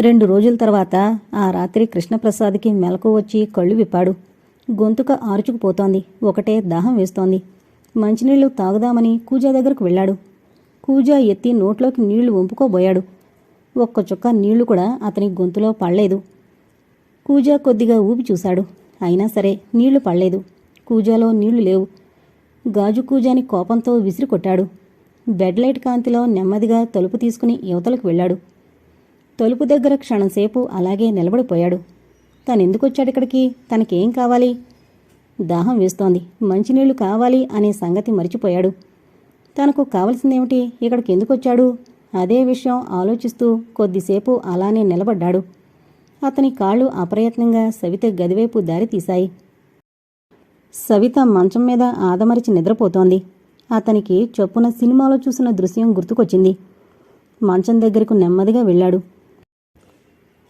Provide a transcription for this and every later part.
రెండు రోజుల తర్వాత ఆ రాత్రి కృష్ణప్రసాద్కి మెలకు వచ్చి కళ్ళు విప్పాడు. గొంతుక ఆరుచుకుపోతోంది. ఒకటే దాహం వేస్తోంది. మంచినీళ్ళు తాగుదామని కూజా దగ్గరకు వెళ్ళాడు. కూజా ఎత్తి నోట్లోకి నీళ్ళు వంపుకోబోయాడు. ఒక్క చుక్క నీళ్ళు కూడా అతని గొంతులో పడలేదు. కూజా కొద్దిగా ఊపి చూశాడు. అయినా సరే నీళ్ళు పడలేదు. కూజాలో నీళ్ళు లేవు. గాజు కూజాని కోపంతో విసిరి కొట్టాడు. బెడ్ లైట్ కాంతిలో నెమ్మదిగా తలుపు తీసుకుని యువతలకు వెళ్ళాడు. తలుపు దగ్గర క్షణంసేపు అలాగే నిలబడిపోయాడు. తనెందుకొచ్చాడు ఇక్కడికి? తనకేం కావాలి? దాహం వేస్తోంది. మంచినీళ్ళు కావాలి అనే సంగతి మరిచిపోయాడు. తనకు కావలసిందేమిటి? ఇక్కడికి ఎందుకొచ్చాడు అదే విషయం ఆలోచిస్తూ కొద్దిసేపు అలానే నిలబడ్డాడు. అతని కాళ్ళు అప్రయత్నంగా సవిత గదివైపు దారి తీశాయి. సవిత మంచం మీద ఆదమరిచి నిద్రపోతోంది. అతనికి చొప్పున సినిమాలో చూసిన దృశ్యం గుర్తుకొచ్చింది. మంచం దగ్గరకు నెమ్మదిగా వెళ్ళాడు.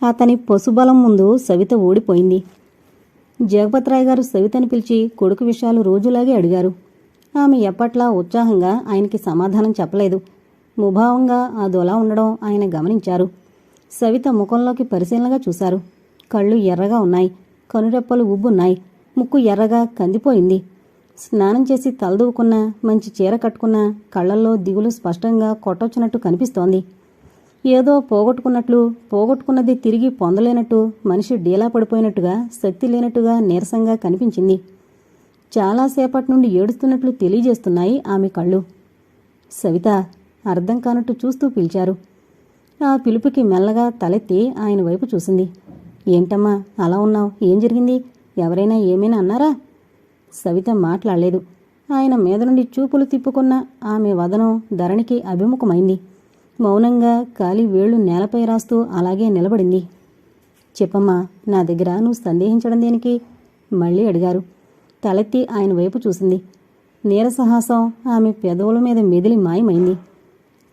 అతని పశుబలం ముందు సవిత ఓడిపోయింది జగపతిరాయ్ గారు సవితని పిలిచి కొడుకు విషయాలు రోజులాగే అడిగారు. ఆమె ఎప్పట్లా ఉత్సాహంగా ఆయనకి సమాధానం చెప్పలేదు. ముభావంగా ఆ దొలా ఉండడం ఆయన గమనించారు. సవిత ముఖంలోకి పరిశీలనగా చూశారు. కళ్ళు ఎర్రగా ఉన్నాయి. కనురెప్పలు ఉబ్బున్నాయి. ముక్కు ఎర్రగా కందిపోయింది. స్నానం చేసి తలదూకున్న మంచి చీర కట్టుకున్న కళ్ళల్లో దిగులు స్పష్టంగా కొట్టొచ్చినట్టు కనిపిస్తోంది. ఏదో పోగొట్టుకున్నట్లు పోగొట్టుకున్నది తిరిగి పొందలేనట్టు మనిషి డీలా పడిపోయినట్టుగా శక్తి లేనట్టుగా నీరసంగా కనిపించింది. చాలాసేపటి నుండి ఏడుస్తున్నట్లు తెలియజేస్తున్నాయి ఆమె కళ్ళు. సవిత అర్థం కానట్టు చూస్తూ పిలిచారు. ఆ పిలుపుకి మెల్లగా తలెత్తి ఆయన వైపు చూసింది. ఏంటమ్మా అలా ఉన్నావు? ఏం జరిగింది? ఎవరైనా ఏమైనా అన్నారా? సవిత మాట్లాడలేదు. ఆయన మీద నుండి చూపులు తిప్పుకున్న ఆమె వదనం ధరణికి అభిముఖమైంది. మౌనంగా కాలి వేళ్ళు నేలపై రాస్తూ అలాగే నిలబడింది. చెప్పమ్మా నా దగ్గర నువ్వు సందేహించడం దేనికి? మళ్ళీ అడిగారు. తలెత్తి ఆయన వైపు చూసింది. నీరసహాసం ఆమె పెదవుల మీద మెదిలి మాయమైంది.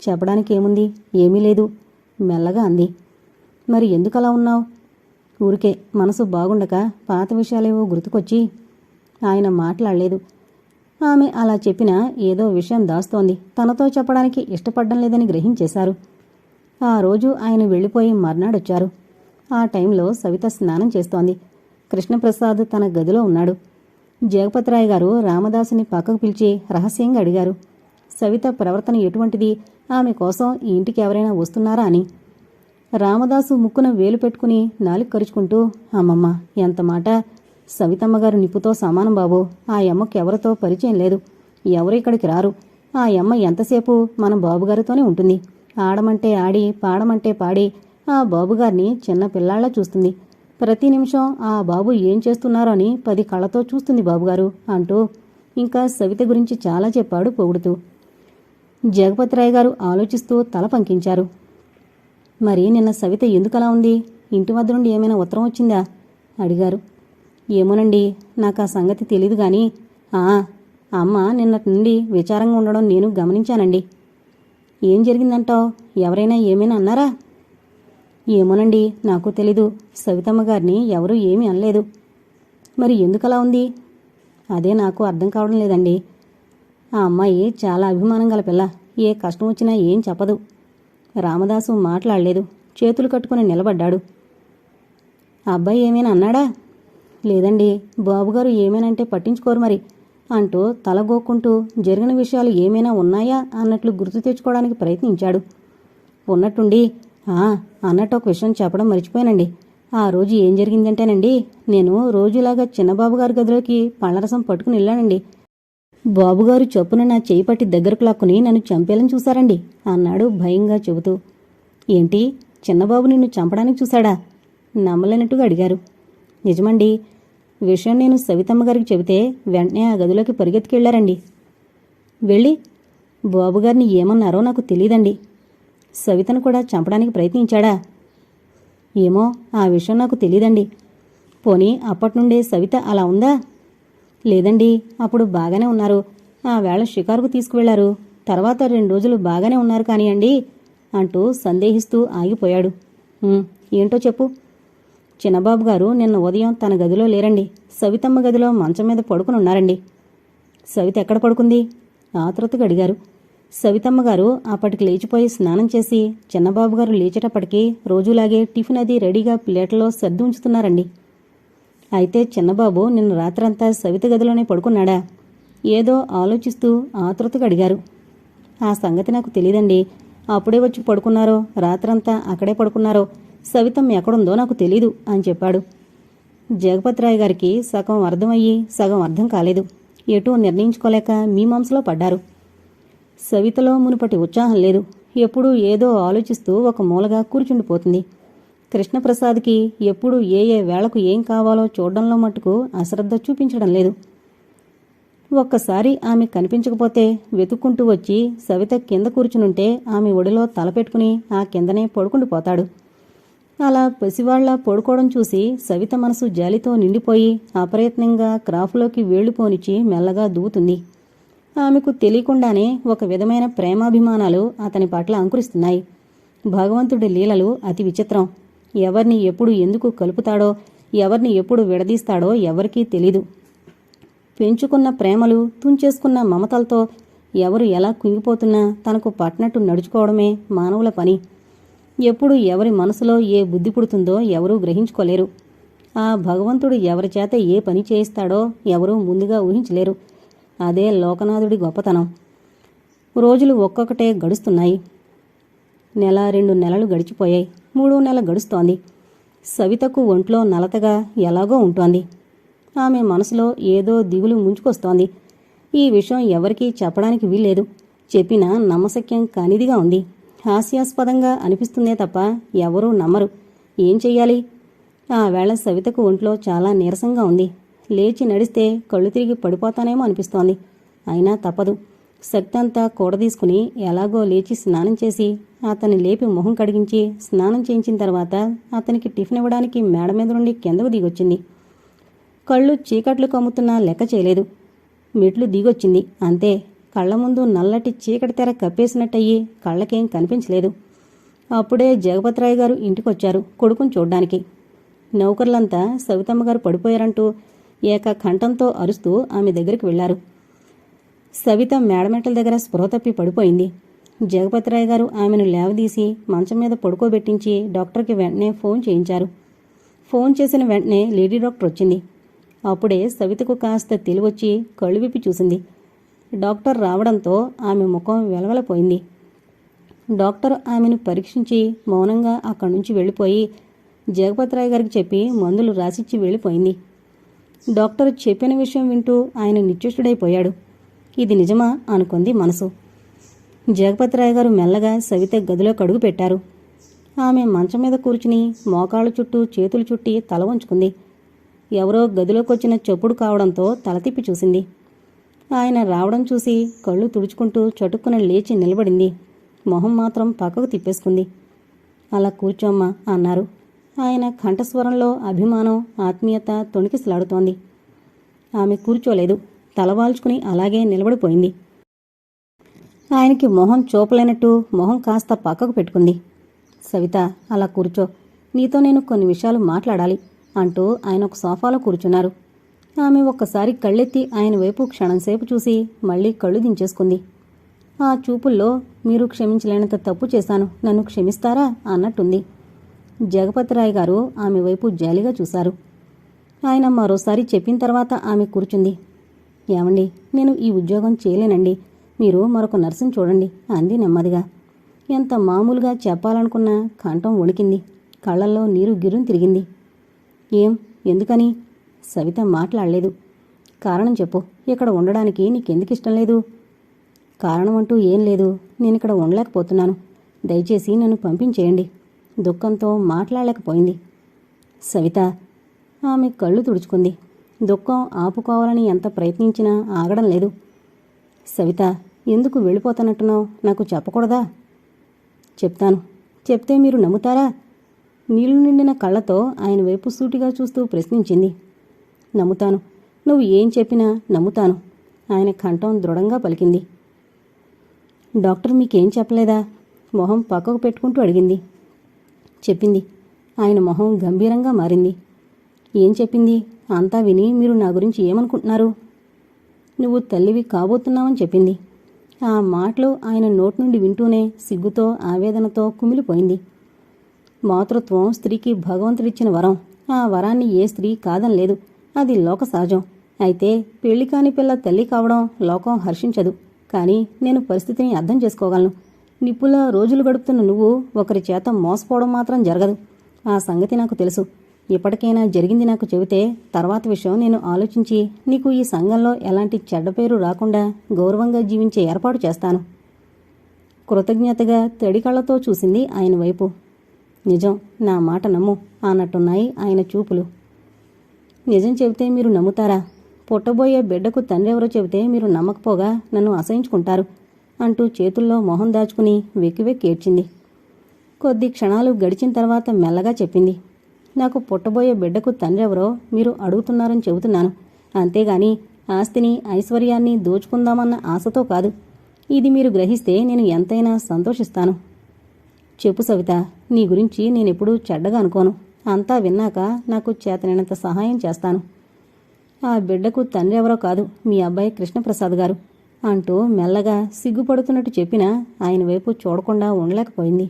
చెప్పడానికి ఏముంది? ఏమీ లేదు. మెల్లగా అంది. మరి ఎందుకు అలా ఉన్నావు? ఊరికే మనసు బాగుండక పాత విషయాలేవో గుర్తుకొచ్చి ఆయన మాట్లాడలేదు. ఆమె అలా చెప్పినా ఏదో విషయం దాస్తోంది. తనతో చెప్పడానికి ఇష్టపడడం లేదని గ్రహించేశారు. ఆ రోజు ఆయన వెళ్ళిపోయి మర్నాడొచ్చారు. ఆ టైంలో సవిత స్నానం చేస్తోంది. కృష్ణప్రసాద్ తన గదిలో ఉన్నాడు. జగపతిరాయ్ గారు రామదాసుని పక్కకు పిలిచి రహస్యంగా అడిగారు. సవిత ప్రవర్తన ఎటువంటిది? ఆమె కోసం ఈ ఇంటికి ఎవరైనా వస్తున్నారా అని. రామదాసు ముక్కున వేలు పెట్టుకుని నాలుగు కరుచుకుంటూ అమ్మమ్మ ఎంత మాట? సవితమ్మగారు నిప్పుతో సమానం బాబు. ఆ యమ్మకు ఎవరితో పరిచయం లేదు. ఎవరు ఇక్కడికి రారు. ఆ యమ్మ ఎంతసేపు మన బాబుగారితోనే ఉంటుంది. ఆడమంటే ఆడి పాడమంటే పాడి. ఆ బాబుగారిని చిన్న పిల్లాళ్ళ చూస్తుంది. ప్రతి నిమిషం ఆ బాబు ఏం చేస్తున్నారో అని పది కళ్ళతో చూస్తుంది బాబుగారు అంటూ ఇంకా సవిత గురించి చాలా చెప్పాడు పొగుడుతూ. జగపతిరాయ్ గారు ఆలోచిస్తూ తల పంకించారు. మరి నిన్న సవిత ఎందుకలా ఉంది? ఇంటి వద్ద నుండి ఏమైనా ఉత్తరం వచ్చిందా? అడిగారు. ఏమోనండి నాకు ఆ సంగతి తెలీదు గాని ఆ అమ్మ నిన్నటి నుండి విచారంగా ఉండడం నేను గమనించానండి. ఏం జరిగిందంటావు ఎవరైనా ఏమైనా అన్నారా? ఏమోనండి నాకు తెలీదు. సవితమ్మ గారిని ఎవరూ ఏమీ అనలేదు. మరి ఎందుకలా ఉంది? అదే నాకు అర్థం కావడం లేదండి. ఆ అమ్మాయి చాలా అభిమానం గల పిల్ల. ఏ కష్టం వచ్చినా ఏం చెప్పదు. రామదాసు మాట్లాడలేదు. చేతులు కట్టుకుని నిలబడ్డాడు. అబ్బాయి ఏమైనా అన్నాడా? లేదండి. బాబుగారు ఏమైనంటే పట్టించుకోరు మరి. అంటూ తలగోక్కుంటూ జరిగిన విషయాలు ఏమైనా ఉన్నాయా అన్నట్లు గుర్తు తెచ్చుకోవడానికి ప్రయత్నించాడు. ఉన్నట్టుండి. ఆ అన్నట్టు ఒక విషయం చెప్పడం మర్చిపోయానండి. ఆ రోజు ఏం జరిగిందంటేనండి నేను రోజులాగా చిన్నబాబు గారి గదిలోకి పళ్ళరసం పట్టుకుని వెళ్ళానండి. బాబుగారు చొప్పున నా చేయి పట్టి దగ్గరకు లాక్కుని నన్ను చంపేయాలని చూశారండి అన్నాడు భయంగా చెబుతూ. ఏంటి? చిన్నబాబు నిన్ను చంపడానికి చూశాడా? నమ్మలేనట్టుగా అడిగారు. నిజమండి విషయం నేను సవితమ్మ గారికి చెబితే వెంటనే ఆ గదిలోకి పరిగెత్తుకెళ్ళారండి. వెళ్ళి బాబుగారిని ఏమన్నారో నాకు తెలియదండి సవితను కూడా చంపడానికి ప్రయత్నించాడా? ఏమో ఆ విషయం నాకు తెలియదండి పోనీ అప్పటి నుండే సవిత అలా ఉందా? లేదండి అప్పుడు బాగానే ఉన్నారు. ఆ వేళ షికారుకు తీసుకువెళ్ళారు. తర్వాత రెండు రోజులు బాగానే ఉన్నారు కానివ్వండి అంటూ సందేహిస్తూ ఆగిపోయాడు. ఏంటో చెప్పు. చిన్నబాబు గారు నిన్న ఉదయం తన గదిలో లేరండి. సవితమ్మ గదిలో మంచం మీద పడుకుని ఉన్నారండి. సవిత ఎక్కడ పడుకుంది? ఆతృతగా అడిగారు. సవితమ్మ గారు అప్పటికి లేచిపోయి స్నానం చేసి చిన్నబాబు గారు లేచేటప్పటికి రోజులాగే టిఫిన్ అది రెడీగా ప్లేట్లో సర్ది ఉంచుతున్నారండి అయితే చిన్నబాబు నిన్న రాత్రంతా సవిత గదిలోనే పడుకున్నాడా? ఏదో ఆలోచిస్తూ ఆతృతగా అడిగారు. ఆ సంగతి నాకు తెలియదండి అప్పుడే వచ్చి పడుకున్నారో రాత్రంతా అక్కడే పడుకున్నారో సవితమ్మ ఎక్కడుందో నాకు తెలీదు అని చెప్పాడు. జగపతిరాయ్ గారికి సగం అర్థమయ్యి సగం అర్థం కాలేదు. ఎటూ నిర్ణయించుకోలేక మీమాంసలో పడ్డారు. సవితలో మునుపటి ఉత్సాహం లేదు. ఎప్పుడూ ఏదో ఆలోచిస్తూ ఒక మూలగా కూర్చుండిపోతుంది. కృష్ణప్రసాద్కి ఎప్పుడు ఏ ఏ వేళకు ఏం కావాలో చూడడంలో మట్టుకు అశ్రద్ధ చూపించడం లేదు. ఒక్కసారి ఆమె కనిపించకపోతే వెతుక్కుంటూ వచ్చి సవిత కింద కూర్చునుంటే ఆమె ఒడిలో తలపెట్టుకుని ఆ కిందనే పడుకుండిపోతాడు. అలా పసివాళ్ళ పడుకోవడం చూసి సవిత మనసు జాలితో నిండిపోయి అప్రయత్నంగా క్రాఫ్లోకి వేళ్ళు పోనిచ్చి మెల్లగా దూతుంది ఆమెకు తెలియకుండానే ఒక విధమైన ప్రేమాభిమానాలు అతని పట్ల అంకురిస్తున్నాయి. భగవంతుడి లీలలు అతి విచిత్రం. ఎవరిని ఎప్పుడు ఎందుకు కలుపుతాడో ఎవరిని ఎప్పుడు విడదీస్తాడో ఎవరికీ తెలీదు. పెంచుకున్న ప్రేమలు తుంచేసుకున్న మమతలతో ఎవరు ఎలా కుంగిపోతున్నా తనకు పట్టినట్టు నడుచుకోవడమే మానవుల పని. ఎప్పుడు ఎవరి మనసులో ఏ బుద్ధి పుడుతుందో ఎవరూ గ్రహించుకోలేరు. ఆ భగవంతుడు ఎవరి చేత ఏ పని చేయిస్తాడో ఎవరూ ముందుగా ఊహించలేరు. అదే లోకనాథుడి గొప్పతనం. రోజులు ఒక్కొక్కటే గడుస్తున్నాయి. నెల రెండు నెలలు గడిచిపోయాయి. మూడో నెల గడుస్తోంది. సవితకు ఒంట్లో నలతగా ఎలాగో ఉంటోంది. ఆమె మనసులో ఏదో దిగులు ముంచుకొస్తోంది. ఈ విషయం ఎవరికీ చెప్పడానికి వీల్లేదు. చెప్పినా నమ్మశక్యం కానిదిగా ఉంది. హాస్యాస్పదంగా అనిపిస్తుందే తప్ప ఎవరూ నమ్మరు. ఏం చెయ్యాలి? ఆ వేళ సవితకు ఒంట్లో చాలా నీరసంగా ఉంది. లేచి నడిస్తే కళ్ళు తిరిగి పడిపోతానేమో అనిపిస్తోంది. అయినా తప్పదు. శక్తి అంతా కూడదీసుకుని ఎలాగో లేచి స్నానం చేసి అతన్ని లేపి మొహం కడిగించి స్నానం చేయించిన తర్వాత అతనికి టిఫిన్ ఇవ్వడానికి మేడ మీద నుండి కిందకు దిగొచ్చింది. కళ్ళు చీకట్లు కమ్ముతున్నా లెక్క చేయలేదు. మెట్లు దిగొచ్చింది. అంతే. కళ్ళ ముందు నల్లటి చీకటి తెర కప్పేసినట్టయి కళ్ళకేం కనిపించలేదు. అప్పుడే జగపతిరాయ్ గారు ఇంటికొచ్చారు కొడుకుని చూడ్డానికి. నౌకర్లంతా సవితమ్మ గారు పడిపోయారంటూ ఏక కంఠంతో అరుస్తూ ఆమె దగ్గరికి వెళ్ళారు సవిత మేడమెట్ల దగ్గర స్పృహ తప్పి పడిపోయింది. జగపతిరాయ్ గారు ఆమెను లేవదీసి మంచం మీద పడుకోబెట్టించి డాక్టర్కి వెంటనే ఫోన్ చేయించారు. ఫోన్ చేసిన వెంటనే లేడీ డాక్టర్ వచ్చింది. అప్పుడే సవితకు కాస్త తెలివొచ్చి కళ్ళు విప్పి చూసింది. డాక్టర్ రావడంతో ఆమె ముఖం వెలవెలపోయింది. డాక్టర్ ఆమెను పరీక్షించి మౌనంగా అక్కడి నుంచి వెళ్ళిపోయి జగపతిరాయ్ గారికి చెప్పి మందులు రాసిచ్చి వెళ్ళిపోయింది. డాక్టర్ చెప్పిన విషయం వింటూ ఆయన నిత్యుష్టుడైపోయాడు ఇది నిజమా అనుకుంది మనసు. జగపతిరాయ్ గారు మెల్లగా సవిత గదిలో కడుగు పెట్టారు. ఆమె మంచం మీద కూర్చుని మోకాళ్ళ చుట్టూ చేతులు చుట్టి తల వంచుకుంది. ఎవరో గదిలోకొచ్చిన చెప్పుడు కావడంతో తల తిప్పి చూసింది. ఆయన రావడం చూసి కళ్ళు తుడుచుకుంటూ చటుక్కున లేచి నిలబడింది. మొహం మాత్రం పక్కకు తిప్పేసుకుంది. అలా కూర్చోమ్మా అన్నారు. ఆయన కంఠస్వరంలో అభిమానం ఆత్మీయత తొణికిసలాడుతోంది. ఆమె కూర్చోలేదు. తలవాల్చుకుని అలాగే నిలబడిపోయింది. ఆయనకి మొహం చూపలేనట్టు మొహం కాస్త పక్కకు పెట్టుకుంది. సవిత అలా కూర్చో. నీతో నేను కొన్ని విషయాలు మాట్లాడాలి అంటూ ఆయన ఒక సోఫాలో కూర్చున్నారు. ఆమె ఒక్కసారి కళ్ళెత్తి ఆయన వైపు క్షణంసేపు చూసి మళ్ళీ కళ్ళు దించేసుకుంది. ఆ చూపుల్లో మీరు క్షమించలేనంత తప్పు చేశాను. నన్ను క్షమిస్తారా? అన్నట్టుంది. జగపతిరాయ్ గారు ఆమె వైపు జాలిగా చూశారు. ఆయన మరోసారి చెప్పిన తర్వాత ఆమె కూర్చుంది. ఏమండి నేను ఈ ఉద్యోగం చేయలేనండి. మీరు మరొక నర్సును చూడండి అంది నెమ్మదిగా. ఎంత మామూలుగా చెప్పాలనుకున్నా కంఠం వణికింది. కళ్ళల్లో నీరు గిరుని తిరిగింది. ఏం? ఎందుకని? సవిత మాట్లాడలేదు. కారణం చెప్పు. ఇక్కడ ఉండడానికి నీకెందుకు ఇష్టం లేదు? కారణం అంటూ ఏం లేదు. నేను ఇక్కడ ఉండలేకపోతున్నాను. దయచేసి నన్ను పంపించేయండి. దుఃఖంతో మాట్లాడలేకపోయింది. సవిత ఆమె కళ్ళు తుడుచుకుంది. దుఃఖం ఆపుకోవాలని ఎంత ప్రయత్నించినా ఆగడం లేదు. సవిత ఎందుకు వెళ్ళిపోతానట్టునో నాకు చెప్పకూడదా? చెప్తాను. చెప్తే మీరు నమ్ముతారా? నీళ్ళు నిండిన కళ్ళతో ఆయన వైపు సూటిగా చూస్తూ ప్రశ్నించింది. నమ్ముతాను. నువ్వు ఏం చెప్పినా నమ్ముతాను. ఆయన కంఠం దృఢంగా పలికింది. డాక్టర్ మీకేం చెప్పలేదా? మొహం పక్కకు పెట్టుకుంటూ అడిగింది. చెప్పింది. ఆయన మొహం గంభీరంగా మారింది. ఏం చెప్పింది? అంతా విని మీరు నా గురించి ఏమనుకుంటున్నారు? నువ్వు తల్లివి కాబోతున్నావని చెప్పింది. ఆ మాటలు ఆయన నోటి నుండి వింటూనే సిగ్గుతో ఆవేదనతో కుమిలిపోయింది. మాతృత్వం స్త్రీకి భగవంతుడిచ్చిన వరం. ఆ వరాన్ని ఏ స్త్రీ కాదనలేదు. అది లోక సహజం. అయితే పెళ్ళి కాని పిల్ల తల్లి కావడం లోకం హర్షించదు. కానీ నేను పరిస్థితిని అర్థం చేసుకోగలను. నిప్పులా రోజులు గడుపుతున్న నువ్వు ఒకరి చేత మోసపోవడం మాత్రం జరగదు. ఆ సంగతి నాకు తెలుసు. ఇప్పటికైనా జరిగింది నాకు చెబితే తర్వాత విషయం నేను ఆలోచించి నీకు ఈ సంఘంలో ఎలాంటి చెడ్డ పేరు రాకుండా గౌరవంగా జీవించే ఏర్పాటు చేస్తాను. కృతజ్ఞతగా తడి కళ్ళతో చూసింది ఆయన వైపు. నిజం నా మాట నమ్ము అన్నట్టున్నాయి ఆయన చూపులు. నిజం చెబితే మీరు నమ్ముతారా? పుట్టబోయే బిడ్డకు తండ్రి ఎవరో చెబితే మీరు నమ్మకపోగా నన్ను అసహించుకుంటారు అంటూ చేతుల్లో మొహం దాచుకుని వెక్కి వెక్కి ఏడ్చింది. కొద్ది క్షణాలు గడిచిన తర్వాత మెల్లగా చెప్పింది. నాకు పుట్టబోయే బిడ్డకు తండ్రి ఎవరో మీరు అడుగుతున్నారని చెబుతున్నాను. అంతేగాని ఆస్తిని ఐశ్వర్యాన్ని దోచుకుందామన్న ఆశతో కాదు. ఇది మీరు గ్రహిస్తే నేను ఎంతైనా సంతోషిస్తాను. చెప్పు సవిత నీ గురించి నేనెప్పుడూ చెడ్డగా అనుకోను. అంతా విన్నాక నాకు చేతనైనంత సహాయం చేస్తాను. ఆ బిడ్డకు తండ్రి ఎవరో కాదు మీ అబ్బాయి కృష్ణప్రసాద్ గారు అంటూ మెల్లగా సిగ్గుపడుతున్నట్టు చెప్పినా ఆయన వైపు చూడకుండా ఉండలేకపోయింది.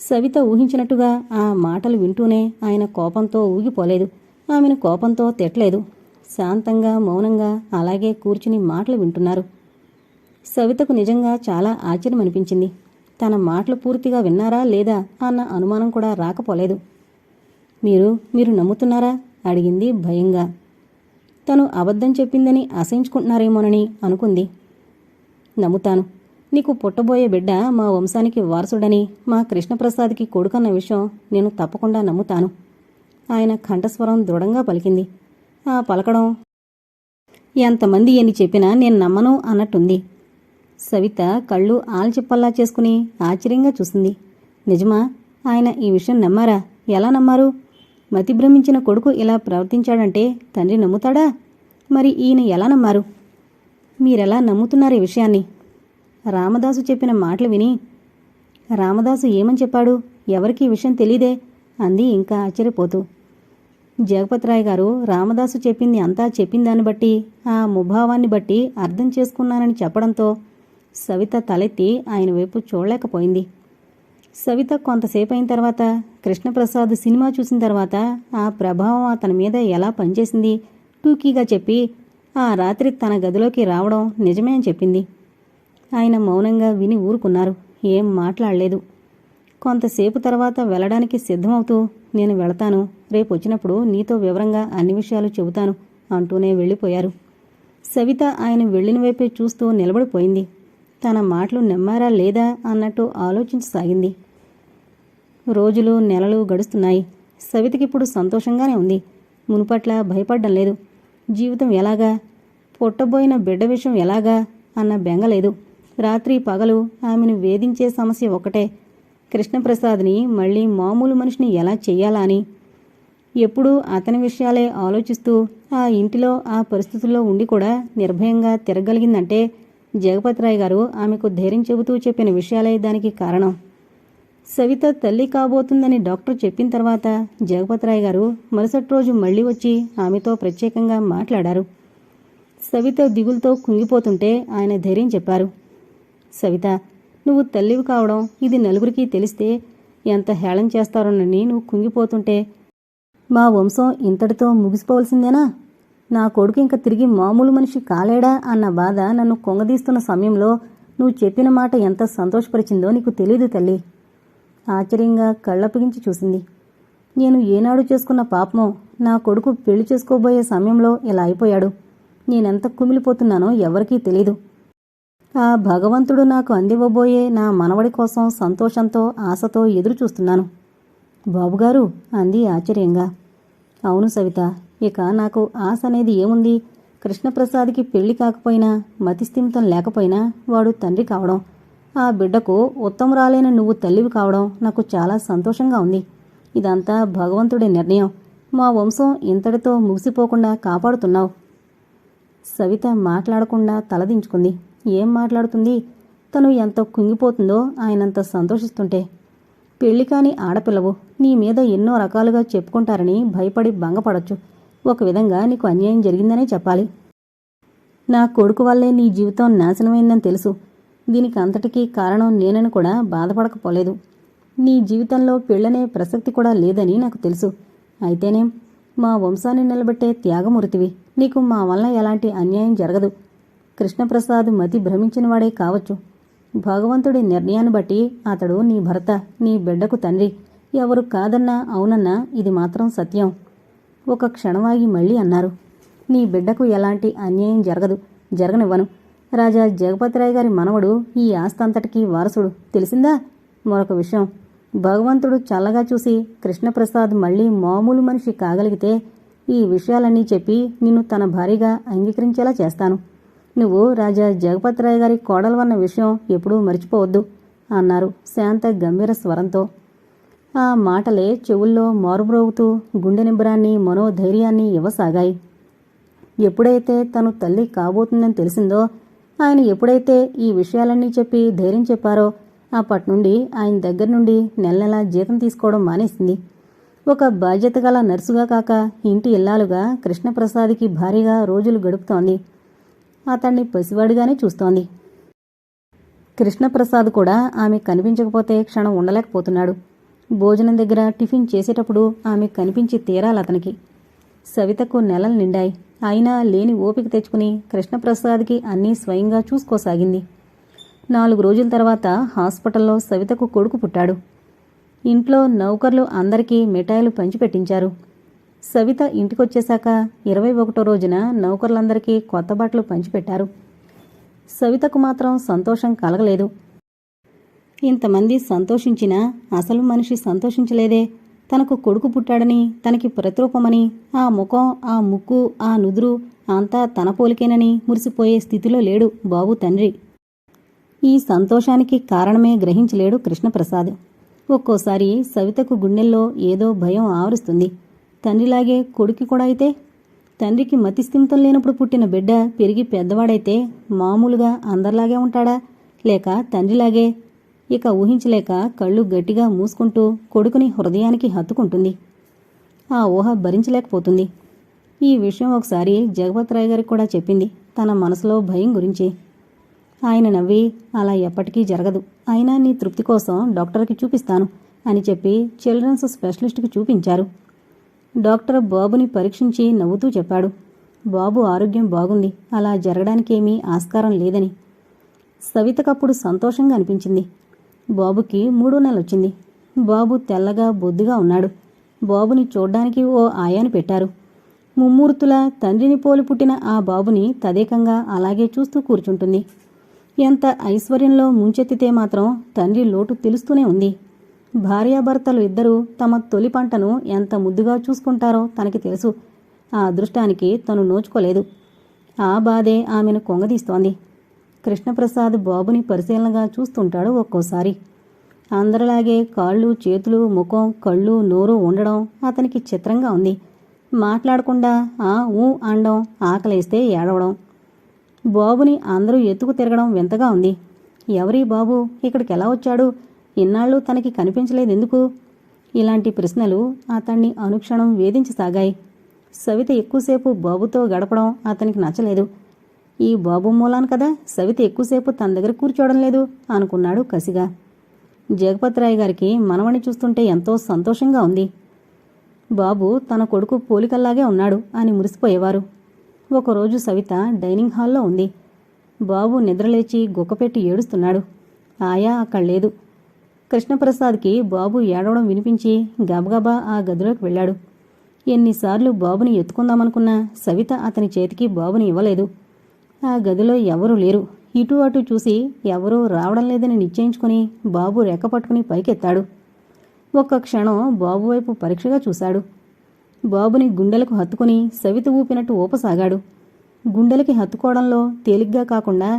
సవిత ఊహించినట్టుగా ఆ మాటలు వింటూనే ఆయన కోపంతో ఊగిపోలేదు. ఆమెను కోపంతో తిట్టలేదు. శాంతంగా మౌనంగా అలాగే కూర్చుని మాటలు వింటున్నారు. సవితకు నిజంగా చాలా ఆశ్చర్యం అనిపించింది తన మాటలు పూర్తిగా విన్నారా లేదా అన్న అనుమానం కూడా రాకపోలేదు. మీరు మీరు నమ్ముతున్నారా? అడిగింది భయంగా. తను అబద్ధం చెప్పిందని ఆశయించుకుంటున్నారేమోనని అనుకుంది. నమ్ముతాను. నీకు పుట్టబోయే బిడ్డ మా వంశానికి వారసుడని మా కృష్ణప్రసాద్కి కొడుకన్న విషయం నేను తప్పకుండా నమ్ముతాను. ఆయన కంఠస్వరం దృఢంగా పలికింది. ఆ పలకడం ఎంతమంది ఎన్ని చెప్పినా నేను నమ్మను అన్నట్టుంది. సవిత కళ్ళు ఆల్చిప్పల్లా చేసుకుని ఆశ్చర్యంగా చూసింది. నిజమా? ఆయన ఈ విషయం నమ్మారా? ఎలా నమ్మారు? మతిభ్రమించిన కొడుకు ఇలా ప్రవర్తించాడంటే తండ్రి నమ్ముతాడా? మరి ఈయన ఎలా నమ్మారు? మీరెలా నమ్ముతున్నారు ఈ విషయాన్ని? రామదాసు చెప్పిన మాటలు విని రామదాసు ఏమని చెప్పాడు? ఎవరికి ఈ విషయం తెలీదే? అంది ఇంకా ఆశ్చర్యపోతూ. జగపతిరాయ్ గారు రామదాసు చెప్పింది అంతా చెప్పిన దాన్ని బట్టి ఆ ముభావాన్ని బట్టి అర్థం చేసుకున్నానని చెప్పడంతో సవిత తలెత్తి ఆయన వైపు చూడలేకపోయింది. సవిత కొంతసేపు అయిన తర్వాత కృష్ణప్రసాద్ సినిమా చూసిన తర్వాత ఆ ప్రభావం అతని మీద ఎలా పనిచేసింది? టూకీగా చెప్పి ఆ రాత్రి తన గదిలోకి రావడం నిజమే అని చెప్పింది. ఆయన మౌనంగా విని ఊరుకున్నారు. ఏం మాట్లాడలేదు. కొంతసేపు తర్వాత వెళ్ళడానికి సిద్ధమవుతూ నేను వెళతాను. రేపు వచ్చినప్పుడు నీతో వివరంగా అన్ని విషయాలు చెబుతాను అంటూనే వెళ్ళిపోయారు. సవిత ఆయన వెళ్ళిన వైపే చూస్తూ నిలబడిపోయింది. తన మాటలు నమ్మారా లేదా అన్నట్టు ఆలోచించసాగింది. రోజులు నెలలు గడుస్తున్నాయి. సవితకిప్పుడు సంతోషంగానే ఉంది. మునుపట్ల భయపడడం లేదు. జీవితం ఎలాగా? పుట్టబోయిన బిడ్డ విషయం ఎలాగా? అన్న బెంగలేదు రాత్రి పగలు ఆమెను వేధించే సమస్య ఒకటే కృష్ణప్రసాద్ని మళ్ళీ మామూలు మనిషిని ఎలా చెయ్యాలా అని. ఎప్పుడూ అతని విషయాలే ఆలోచిస్తూ ఆ ఇంటిలో ఆ పరిస్థితుల్లో ఉండి కూడా నిర్భయంగా తిరగలిగిందంటే జగపతిరాయ్ గారు ఆమెకు ధైర్యం చెబుతూ చెప్పిన విషయాలే దానికి కారణం. సవిత తల్లి కాబోతుందని డాక్టర్ చెప్పిన తర్వాత జగపతిరాయ్ గారు మరుసటి రోజు మళ్ళీ వచ్చి ఆమెతో ప్రత్యేకంగా మాట్లాడారు. సవిత దిగులతో కుంగిపోతుంటే ఆయన ధైర్యం చెప్పారు. సవిత నువ్వు తల్లివి కావడం ఇది నలుగురికి తెలిస్తే ఎంత హేళం చేస్తారోనని నువ్వు కుంగిపోతుంటే మా వంశం ఇంతటితో ముగిసిపోవలసిందేనా? నా కొడుకు ఇంక తిరిగి మామూలు మనిషి కాలేడా అన్న బాధ నన్ను కొంగదీస్తున్న సమయంలో నువ్వు చెప్పిన మాట ఎంత సంతోషపరిచిందో నీకు తెలీదు తల్లి. ఆశ్చర్యంగా కళ్ళప్పగించి చూసింది. నేను ఏనాడు చేసుకున్న పాపమో నా కొడుకు పెళ్ళి చేసుకోబోయే సమయంలో ఇలా అయిపోయాడు. నేనెంత కుమిలిపోతున్నానో ఎవరికీ తెలీదు. ఆ భగవంతుడు నాకు అందివ్వబోయే నా మనవడి కోసం సంతోషంతో ఆశతో ఎదురు చూస్తున్నాను బాబుగారు అంది ఆశ్చర్యంగా. అవును సవిత ఇక నాకు ఆశ అనేది ఏముంది? కృష్ణప్రసాద్కి పెళ్ళి కాకపోయినా మతిస్థిమితం లేకపోయినా వాడు తండ్రి కావడం. ఆ బిడ్డకు ఉత్తమురాలైన నువ్వు తల్లివి కావడం నాకు చాలా సంతోషంగా ఉంది. ఇదంతా భగవంతుడి నిర్ణయం. మా వంశం ఇంతటితో ముగిసిపోకుండా కాపాడుతున్నావు. సవిత మాట్లాడకుండా తలదించుకుంది ఏం మాట్లాడుతుంది? తను ఎంత కుంగిపోతుందో ఆయనంత సంతోషిస్తుంటే. పెళ్ళి కాని ఆడపిల్లవు. నీ మీద ఎన్నో రకాలుగా చెప్పుకుంటారని భయపడి భంగపడొచ్చు. ఒక విధంగా నీకు అన్యాయం జరిగిందనే చెప్పాలి. నా కొడుకు వల్లే నీ జీవితం నాశనమైందని తెలుసు. దీనికి అంతటికీ కారణం నేనని కూడా బాధపడకపోలేదు. నీ జీవితంలో పెళ్ళనే ప్రసక్తి కూడా లేదని నాకు తెలుసు. అయితేనేం? మా వంశాన్ని నిలబెట్టే త్యాగమూర్తివి. నీకు మా వల్ల ఎలాంటి అన్యాయం జరగదు. కృష్ణప్రసాద్ మతి భ్రమించినవాడే కావచ్చు. భగవంతుడి నిర్ణయాన్ని బట్టి అతడు నీ భర్త నీ బిడ్డకు తండ్రి. ఎవరు కాదన్నా అవునన్నా ఇది మాత్రం సత్యం. ఒక క్షణమాగి మళ్ళీ అన్నారు. నీ బిడ్డకు ఎలాంటి అన్యాయం జరగదు జరగనివ్వను. రాజా జగపతిరాయ్ గారి మనవడు ఈ ఆస్తంతటికి వారసుడు. తెలిసిందా? మరొక విషయం. భగవంతుడు చల్లగా చూసి కృష్ణప్రసాద్ మళ్ళీ మామూలు మనిషి కాగలిగితే ఈ విషయాలన్నీ చెప్పి నిన్ను తన భారీగా అంగీకరించేలా చేస్తాను. నువ్వు రాజా జగపతిరాయ్ గారి కోడలవన్న విషయం ఎప్పుడూ మర్చిపోవద్దు అన్నారు శాంత గంభీర స్వరంతో. ఆ మాటలే చెవుల్లో మారుమ్రోగుతూ గుండె నిబ్బరాన్ని మనోధైర్యాన్ని ఇవ్వసాగాయి. ఎప్పుడైతే తను తల్లి కాబోతుందని తెలిసిందో ఆయన ఎప్పుడైతే ఈ విషయాలన్నీ చెప్పి ధైర్యం చెప్పారో అప్పటి నుండి ఆయన దగ్గర నుండి నెల నెలా జీతం తీసుకోవడం మానేసింది. ఒక బాధ్యత గల నర్సుగా కాక ఇంటి ఇల్లాలుగా కృష్ణప్రసాద్కి భారీగా రోజులు గడుపుతోంది. అతన్ని పసివాడిగానే చూస్తోంది. కృష్ణప్రసాద్ కూడా ఆమె కనిపించకపోతే క్షణం ఉండలేకపోతున్నాడు. భోజనం దగ్గర టిఫిన్ చేసేటప్పుడు ఆమె కనిపించి తీరాలి అతనికి. సవితకు నెలలు నిండాయి. అయినా లేని ఓపిక తెచ్చుకుని కృష్ణప్రసాద్కి అన్నీ స్వయంగా చూసుకోసాగింది. నాలుగు రోజుల తర్వాత హాస్పిటల్లో సవితకు కొడుకు పుట్టాడు. ఇంట్లో నౌకర్లు అందరికీ మిఠాయిలు పంచిపెట్టించారు. సవిత ఇంటికొచ్చేశాక ఇరవై ఒకటో రోజున నౌకర్లందరికీ కొత్త బట్టలు పంచిపెట్టారు. సవితకు మాత్రం సంతోషం కలగలేదు. ఇంతమంది సంతోషించినా అసలు మనిషి సంతోషించలేదే. తనకు కొడుకు పుట్టాడని తనకి ప్రతిరూపమని ఆ ముఖం ఆ ముక్కు ఆ నుదురు అంతా తన పోలికేనని మురిసిపోయే స్థితిలో లేడు బాబు తండ్రి. ఈ సంతోషానికి కారణమే గ్రహించలేడు కృష్ణప్రసాద్. ఒక్కోసారి సవితకు గుండెల్లో ఏదో భయం ఆవరిస్తుంది. తండ్రిలాగే కొడుకు కూడా అయితే? తండ్రికి మతిస్థిమితం లేనప్పుడు పుట్టిన బిడ్డ పెరిగి పెద్దవాడైతే మామూలుగా అందరిలాగే ఉంటాడా? లేక తండ్రిలాగే ఇక ఊహించలేక కళ్ళు గట్టిగా మూసుకుంటూ కొడుకుని హృదయానికి హత్తుకుంటుంది. ఆ ఊహ భరించలేకపోతుంది. ఈ విషయం ఒకసారి జగపతిరాయ్ గారికి కూడా చెప్పింది. తన మనసులో భయం గురించి. ఆయన నవ్వి అలా ఎప్పటికీ జరగదు. అయినా నీ తృప్తి కోసం డాక్టర్కి చూపిస్తాను అని చెప్పి చిల్డ్రన్స్ స్పెషలిస్ట్కి చూపించారు. డాక్టర్ బాబుని పరీక్షించి నవ్వుతూ చెప్పాడు. బాబు ఆరోగ్యం బాగుంది. అలా జరగడానికేమీ ఆస్కారం లేదని. సవితకప్పుడు సంతోషంగా అనిపించింది. బాబుకి మూడో నెల వచ్చింది బాబు తెల్లగా బొద్దుగా ఉన్నాడు. బాబుని చూడ్డానికి ఓ ఆయాని పెట్టారు. ముమ్మూర్తుల తండ్రిని పోలి పుట్టిన ఆ బాబుని తదేకంగా అలాగే చూస్తూ కూర్చుంటుంది. ఎంత ఐశ్వర్యంలో ముంచెత్తితే మాత్రం తండ్రి లోటు తెలుస్తూనే ఉంది. భార్యాభర్తలు ఇద్దరూ తమ తొలి పంటను ఎంత ముద్దుగా చూసుకుంటారో తనకి తెలుసు. ఆ అదృష్టానికి తను నోచుకోలేదు. ఆ బాధే ఆమెను కొంగదీస్తోంది. కృష్ణప్రసాద్ బాబుని పరిశీలనగా చూస్తుంటాడు ఒక్కోసారి. అందరిలాగే కాళ్ళు చేతులు ముఖం కళ్ళు నోరు ఉండడం అతనికి చిత్రంగా ఉంది. మాట్లాడకుండా ఆ ఊ అనడం ఆకలేస్తే ఏడవడం. బాబుని అందరూ ఎత్తుకు తిరగడం వింతగా ఉంది. ఎవరి బాబు ఇక్కడికి ఎలా వచ్చాడు? ఇన్నాళ్ళు తనకి కనిపించలేదు ఎందుకు ఇలాంటి ప్రశ్నలు అతన్ని అనుక్షణం వేధించసాగాయి. సవిత ఎక్కువసేపు బాబుతో గడపడం అతనికి నచ్చలేదు. ఈ బాబు మూలాన కదా సవిత ఎక్కువసేపు తన దగ్గర కూర్చోవడం లేదు అనుకున్నాడు కసిగా. జగపతిరాయ్ గారికి మనవణ్ణి చూస్తుంటే ఎంతో సంతోషంగా ఉంది. బాబు తన కొడుకు పోలికల్లాగే ఉన్నాడు అని మురిసిపోయేవారు. ఒకరోజు సవిత డైనింగ్ హాల్లో ఉంది. బాబు నిద్రలేచి గుక్కపెట్టి ఏడుస్తున్నాడు. ఆయా అక్కడ లేదు. కృష్ణప్రసాద్కి బాబు ఏడవడం వినిపించి గబగబా ఆ గదిలోకి వెళ్ళాడు. ఎన్నిసార్లు బాబుని ఎత్తుకుందామనుకున్నా సవిత అతని చేతికి బాబుని ఇవ్వలేదు. ఆ గదిలో ఎవరూ లేరు. ఇటు అటు చూసి ఎవరూ రావడం లేదని నిశ్చయించుకుని బాబు రెక్క పట్టుకుని పైకెత్తాడు. ఒక్క క్షణం బాబు వైపు పరీక్షగా చూశాడు. బాబుని గుండెలకు హత్తుకుని సవిత ఊపినట్టు ఊపసాగాడు. గుండెలకి హత్తుకోవడంలో తేలిగ్గా కాకుండా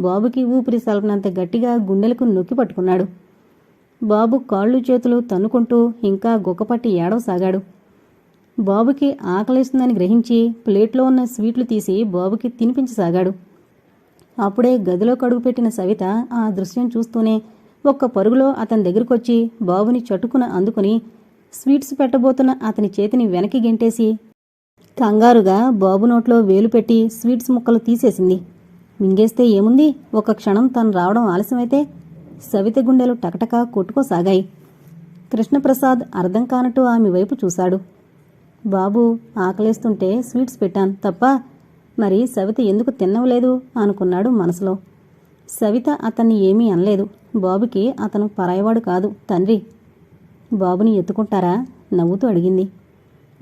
బాబుకి ఊపిరి సలపనంత గట్టిగా గుండెలకు నొక్కి పట్టుకున్నాడు. బాబు కాళ్ళు చేతులు తన్నుకుంటూ ఇంకా గొక్కపట్టి ఏడవసాగాడు. బాబుకి ఆకలేస్తుందని గ్రహించి ప్లేట్లో ఉన్న స్వీట్లు తీసి బాబుకి తినిపించసాగాడు. అప్పుడే గదిలో కడుగు పెట్టిన సవిత ఆ దృశ్యం చూస్తూనే ఒక్క పరుగులో అతని దగ్గరకొచ్చి బాబుని చటుకున అందుకుని స్వీట్స్ పెట్టబోతున్న అతని చేతిని వెనక్కి గెంటేసి కంగారుగా బాబు నోట్లో వేలు పెట్టి స్వీట్స్ ముక్కలు తీసేసింది. మింగేస్తే ఏముంది? ఒక క్షణం తను రావడం ఆలస్యమైతే సవిత గుండెలు టకటకా కొట్టుకోసాగాయి. కృష్ణప్రసాద్ అర్థం కానట్టు ఆమె వైపు చూశాడు. బాబు ఆకలేస్తుంటే స్వీట్స్ పెట్టాను తప్ప మరి సవిత ఎందుకు తిన్నవలేదు అనుకున్నాడు మనసులో. సవిత అతన్ని ఏమీ అనలేదు. బాబుకి అతను పరాయవాడు కాదు తండ్రి. బాబుని ఎత్తుకుంటారా? నవ్వుతూ అడిగింది.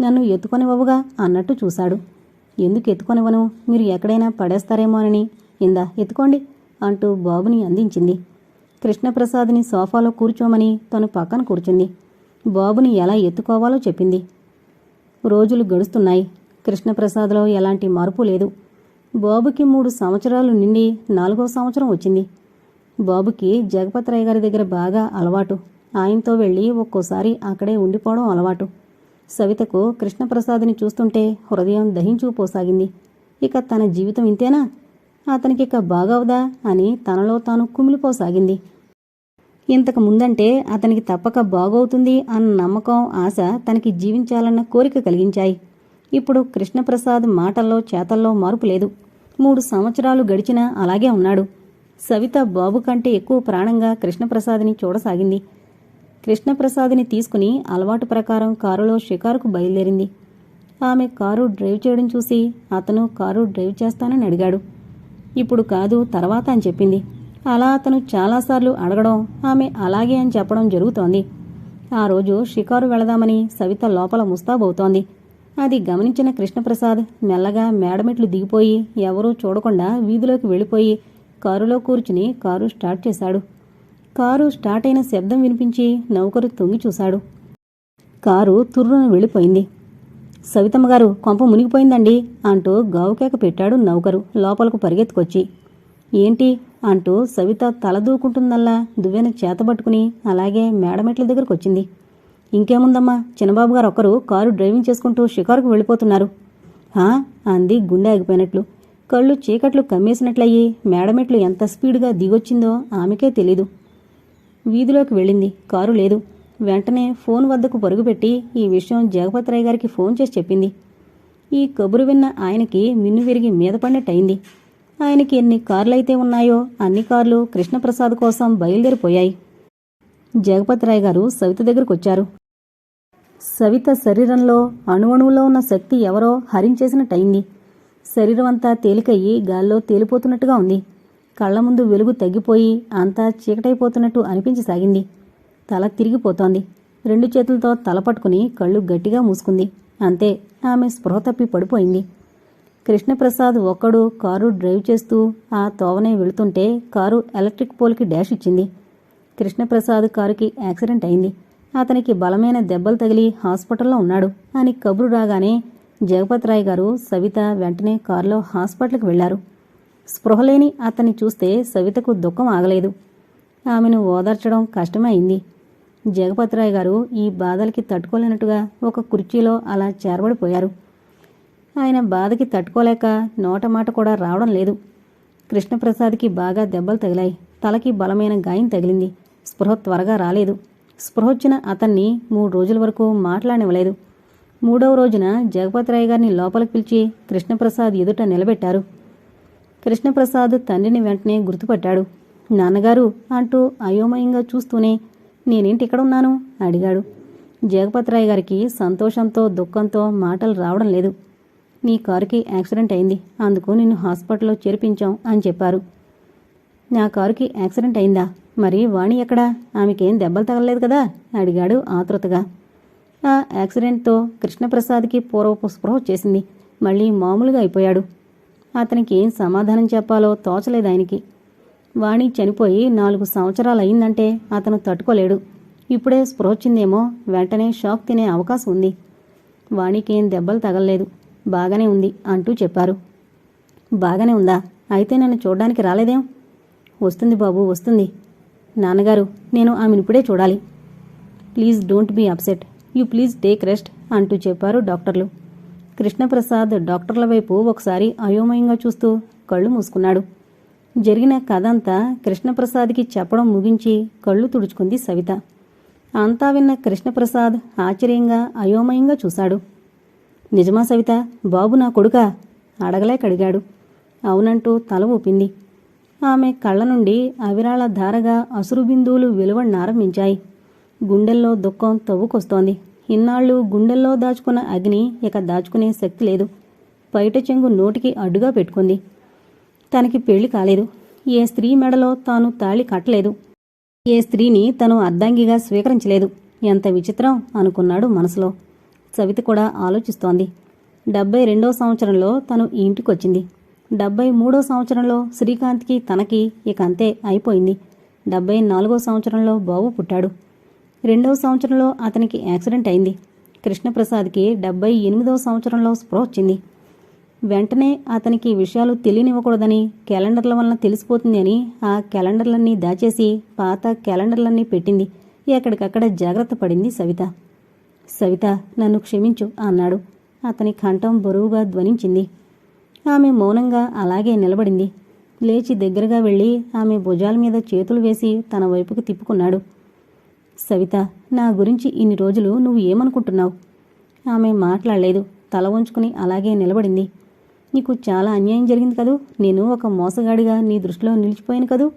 నన్ను ఎత్తుకొనివ్వవుగా అన్నట్టు చూశాడు. ఎందుకు ఎత్తుకొనివ్వను? మీరు ఎక్కడైనా పడేస్తారేమోనని ఇందా ఎత్తుకోండి అంటూ బాబుని అందించింది. కృష్ణప్రసాద్ని సోఫాలో కూర్చోమని తను పక్కన కూర్చుంది. బాబుని ఎలా ఎత్తుకోవాలో చెప్పింది. రోజులు గడుస్తున్నాయి. కృష్ణప్రసాద్లో ఎలాంటి మార్పు లేదు. బాబుకి మూడు సంవత్సరాలు నిండి నాలుగో సంవత్సరం వచ్చింది. బాబుకి జగపతిరాయ్ గారి దగ్గర బాగా అలవాటు. ఆయనతో వెళ్ళి ఒక్కోసారి అక్కడే ఉండిపోవడం అలవాటు. సవితకు కృష్ణప్రసాద్ని చూస్తుంటే హృదయం దహించుకుపోసాగింది ఇక తన జీవితం ఇంతేనా? అతనికి ఇక బాగవదా అని తనలో తాను కుమిలిపోసాగింది. ఇంతకు ముందంటే అతనికి తప్పక బాగవుతుంది అన్న నమ్మకం ఆశ తనకి జీవించాలన్న కోరిక కలిగించాయి. ఇప్పుడు కృష్ణప్రసాద్ మాటల్లో చేతల్లో మార్పు లేదు. మూడు సంవత్సరాలు గడిచినా అలాగే ఉన్నాడు. సవిత బాబు కంటే ఎక్కువ ప్రాణంగా కృష్ణప్రసాద్ని చూడసాగింది. కృష్ణప్రసాద్ని తీసుకుని అలవాటు ప్రకారం కారులో షికారుకు బయలుదేరింది. ఆమె కారు డ్రైవ్ చేయడం చూసి అతను కారు డ్రైవ్ చేస్తానని అడిగాడు. ఇప్పుడు కాదు తర్వాత అని చెప్పింది. అలా అతను చాలాసార్లు అడగడం ఆమె అలాగే అని చెప్పడం జరుగుతోంది. ఆ రోజు షికారు వెళదామని సవిత లోపల ముస్తాబవుతోంది. అది గమనించిన కృష్ణప్రసాద్ మెల్లగా మేడమెట్లు దిగిపోయి ఎవరూ చూడకుండా వీధిలోకి వెళ్ళిపోయి కారులో కూర్చుని కారు స్టార్ట్ చేశాడు. కారు స్టార్ట్ అయిన శబ్దం వినిపించి నౌకరు తొంగి చూశాడు. కారు తుర్రున వెళ్ళిపోయింది. సవితమ్మ గారు కొంప మునిగిపోయిందండి అంటూ గావుకేక పెట్టాడు నౌకరు లోపలకు పరిగెత్తుకొచ్చి. ఏంటి? అంటూ సవిత తల దూకుంటుందల్లా దువ్వెన చేతబట్టుకుని అలాగే మేడమెట్ల దగ్గరకు వచ్చింది. ఇంకేముందమ్మా? చిన్నబాబు గారు ఒక్కరు కారు డ్రైవింగ్ చేసుకుంటూ షికారుకు వెళ్ళిపోతున్నారు. హా అంది గుండె ఆగిపోయినట్లు. కళ్ళు చీకట్లు కమ్మేసినట్లయి మేడమెట్లు ఎంత స్పీడ్గా దిగొచ్చిందో ఆమెకే తెలీదు. వీధిలోకి వెళ్ళింది. కారు లేదు. వెంటనే ఫోన్ వద్దకు పరుగుపెట్టి ఈ విషయం జగపతిరాయ్ గారికి ఫోన్ చేసి చెప్పింది. ఈ కబురు విన్న ఆయనకి మిన్ను విరిగి మీద పడినట్టయింది. ఆయనకి ఎన్ని కార్లైతే ఉన్నాయో అన్ని కార్లు కృష్ణప్రసాద్ కోసం బయలుదేరిపోయాయి. జగపతిరాయ్ గారు సవిత దగ్గరకొచ్చారు. సవిత శరీరంలో అణువణువులో ఉన్న శక్తి ఎవరో హరించేసినట్టయింది. శరీరం అంతా తేలికయ్యి గాల్లో తేలిపోతున్నట్టుగా ఉంది. కళ్ళ ముందు వెలుగు తగ్గిపోయి అంతా చీకటైపోతున్నట్టు అనిపించసాగింది తల తిరిగిపోతోంది. రెండు చేతులతో తల పట్టుకుని కళ్ళు గట్టిగా మూసుకుంది. అంతే ఆమె స్పృహ తప్పి పడిపోయింది. కృష్ణప్రసాద్ ఒక్కడు కారు డ్రైవ్ చేస్తూ ఆ తోవనే వెళుతుంటే కారు ఎలక్ట్రిక్ పోల్కి డాష్ ఇచ్చింది. కృష్ణప్రసాద్ కారుకి యాక్సిడెంట్ అయింది. అతనికి బలమైన దెబ్బలు తగిలి హాస్పిటల్లో ఉన్నాడు అని కబురు రాగానే జగపతిరాయ్ గారు సవిత వెంటనే కారులో హాస్పిటల్కి వెళ్ళారు. స్పృహలేని అతన్ని చూస్తే సవితకు దుఃఖం ఆగలేదు. ఆమెను ఓదార్చడం కష్టమైంది. అయింది జగపతిరాయ్ గారు ఈ బాధలకి తట్టుకోలేనట్టుగా ఒక కుర్చీలో అలా చేరబడిపోయారు. ఆయన బాధకి తట్టుకోలేక నోట మాట కూడా రావడం లేదు. కృష్ణప్రసాద్కి బాగా దెబ్బలు తగిలాయి. తలకి బలమైన గాయం తగిలింది. స్పృహ త్వరగా రాలేదు. స్పృహ వచ్చిన అతన్ని మూడు రోజుల వరకు మాట్లాడనివ్వలేదు. మూడవ రోజున జగపతిరాయ్ గారిని లోపలికి పిలిచి కృష్ణప్రసాద్ ఎదుట నిలబెట్టారు. కృష్ణప్రసాద్ తండ్రిని వెంటనే గుర్తుపట్టాడు. నాన్నగారు అంటూ అయోమయంగా చూస్తూనే నేనేంటి ఇక్కడ ఉన్నాను? అడిగాడు. జగపతిరాయ్ గారికి సంతోషంతో దుఃఖంతో మాటలు రావడం లేదు. నీ కారుకి యాక్సిడెంట్ అయింది. అందుకు నిన్ను హాస్పిటల్లో చేర్పించాం అని చెప్పారు. నా కారుకి యాక్సిడెంట్ అయిందా? మరి వాణి ఎక్కడా? ఆమెకేం దెబ్బలు తగలలేదు కదా? అడిగాడు ఆతృతగా ఆ యాక్సిడెంట్తో కృష్ణప్రసాద్కి పూర్వపు స్పృహ వచ్చేసింది. మళ్ళీ మామూలుగా అయిపోయాడు. అతనికి ఏం సమాధానం చెప్పాలో తోచలేదు ఆయనకి. వాణి చనిపోయి నాలుగు సంవత్సరాలు అయిందంటే అతను తట్టుకోలేడు. ఇప్పుడే స్పృహ వచ్చిందేమో వెంటనే షాక్ తినే అవకాశం ఉంది. వాణికేం దెబ్బలు తగలలేదు. బాగానే ఉంది అంటూ చెప్పారు. బాగానే ఉందా? అయితే నన్ను చూడడానికి రాలేదేం? వస్తుంది బాబు వస్తుంది. నాన్నగారు నేను ఆమెను ఇప్పుడే చూడాలి. Please don't be upset. You please take rest అంటూ చెప్పారు డాక్టర్లు. కృష్ణప్రసాద్ డాక్టర్ల వైపు ఒకసారి అయోమయంగా చూస్తూ కళ్ళు మూసుకున్నాడు. జరిగిన కథ అంతా కృష్ణప్రసాద్కి చెప్పడం ముగించి కళ్ళు తుడుచుకుంది సవిత. అంతా విన్న కృష్ణప్రసాద్ ఆశ్చర్యంగా అయోమయంగా చూశాడు. నిజమా సవిత? బాబు నా కొడుకా? అడగలేకడిగాడు అవునంటూ తల ఊపింది. ఆమె కళ్ళ నుండి అవిరాళ ధారగా అసురు బిందువులు వెలువడినారంభించాయి గుండెల్లో దుఃఖం తవ్వుకొస్తోంది. ఇన్నాళ్ళు గుండెల్లో దాచుకున్న అగ్ని ఇక దాచుకునే శక్తి లేదు. బయట చెంగు నోటికి అడ్డుగా పెట్టుకుంది. తనకి పెళ్ళి కాలేదు. ఏ స్త్రీ మెడలో తాను తాళి కట్టలేదు. ఏ స్త్రీని తను అర్ధాంగిగా స్వీకరించలేదు. ఎంత విచిత్రం అనుకున్నాడు మనసులో. సవిత కూడా ఆలోచిస్తోంది. డెబ్బై రెండో సంవత్సరంలో తను ఈ ఇంటికొచ్చింది. డెబ్బై మూడో సంవత్సరంలో శ్రీకాంత్కి తనకి ఇక అంతే అయిపోయింది. డెబ్బై నాలుగో సంవత్సరంలో బాబు పుట్టాడు. రెండవ సంవత్సరంలో అతనికి యాక్సిడెంట్ అయింది. కృష్ణప్రసాద్కి డెబ్బై ఎనిమిదవ సంవత్సరంలో స్పృహ వచ్చింది. వెంటనే అతనికి విషయాలు తెలియనివ్వకూడదని క్యాలెండర్ల వలన తెలిసిపోతుంది అని ఆ క్యాలెండర్లన్నీ దాచేసి పాత క్యాలెండర్లన్నీ పెట్టింది. ఎక్కడికక్కడ జాగ్రత్త పడింది సవిత. సవిత నన్ను క్షమించు అన్నాడు. అతని కంఠం బరువుగా ధ్వనించింది. ఆమె మౌనంగా అలాగే నిలబడింది. లేచి దగ్గరగా వెళ్ళి ఆమె భుజాల మీద చేతులు వేసి తన వైపుకు తిప్పుకున్నాడు. సవిత నా గురించి ఇన్ని రోజులు నువ్వు ఏమనుకుంటున్నావు? ఆమె మాట్లాడలేదు. తల వంచుకుని అలాగే నిలబడింది. నీకు చాలా అన్యాయం జరిగింది కదూ? నేను ఒక మోసగాడిగా నీ దృష్టిలో నిలిచిపోయాను కదూ?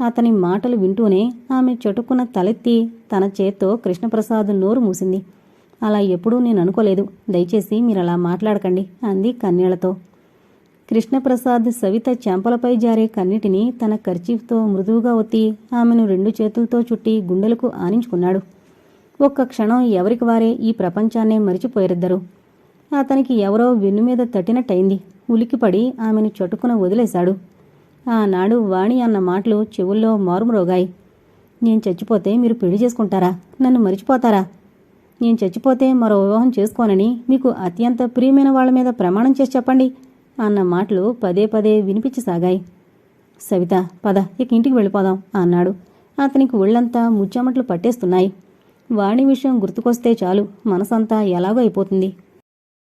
అతని మాటలు వింటూనే ఆమె చటుక్కున తలెత్తి తన చేత్తో కృష్ణప్రసాద్ నోరు మూసింది. అలా ఎప్పుడూ నేను అనుకోలేదు దయచేసి మీరు అలా మాట్లాడకండి అంది కన్నీళ్ళతో. కృష్ణప్రసాద్ సవిత చెంపలపై జారే కన్నిటిని తన కర్చీఫ్తో మృదువుగా ఒత్తి ఆమెను రెండు చేతులతో చుట్టి గుండెలకు ఆనించుకున్నాడు. ఒక్క క్షణం ఎవరికి వారే ఈ ప్రపంచాన్నే మరిచిపోయిరిద్దరు. అతనికి ఎవరో వెన్ను మీద తట్టినట్టయింది. ఉలికిపడి ఆమెను చటుకున వదిలేశాడు. ఆనాడు వాణి అన్న మాటలు చెవుల్లో మారుమ్రోగాయి. నేను చచ్చిపోతే మీరు పెళ్ళి చేసుకుంటారా? నన్ను మరిచిపోతారా? నేను చచ్చిపోతే మరో వివాహం చేసుకోనని మీకు అత్యంత ప్రియమైన వాళ్ళ మీద ప్రమాణం చేసి చెప్పండి అన్న మాటలు పదే పదే వినిపించసాగాయి సవిత పద ఇక ఇంటికి వెళ్ళిపోదాం అన్నాడు. అతనికి ఒళ్ళంతా ముచ్చమట్లు పట్టేస్తున్నాయి. వాణి విషయం గుర్తుకొస్తే చాలు మనసంతా ఎలాగో అయిపోతుంది.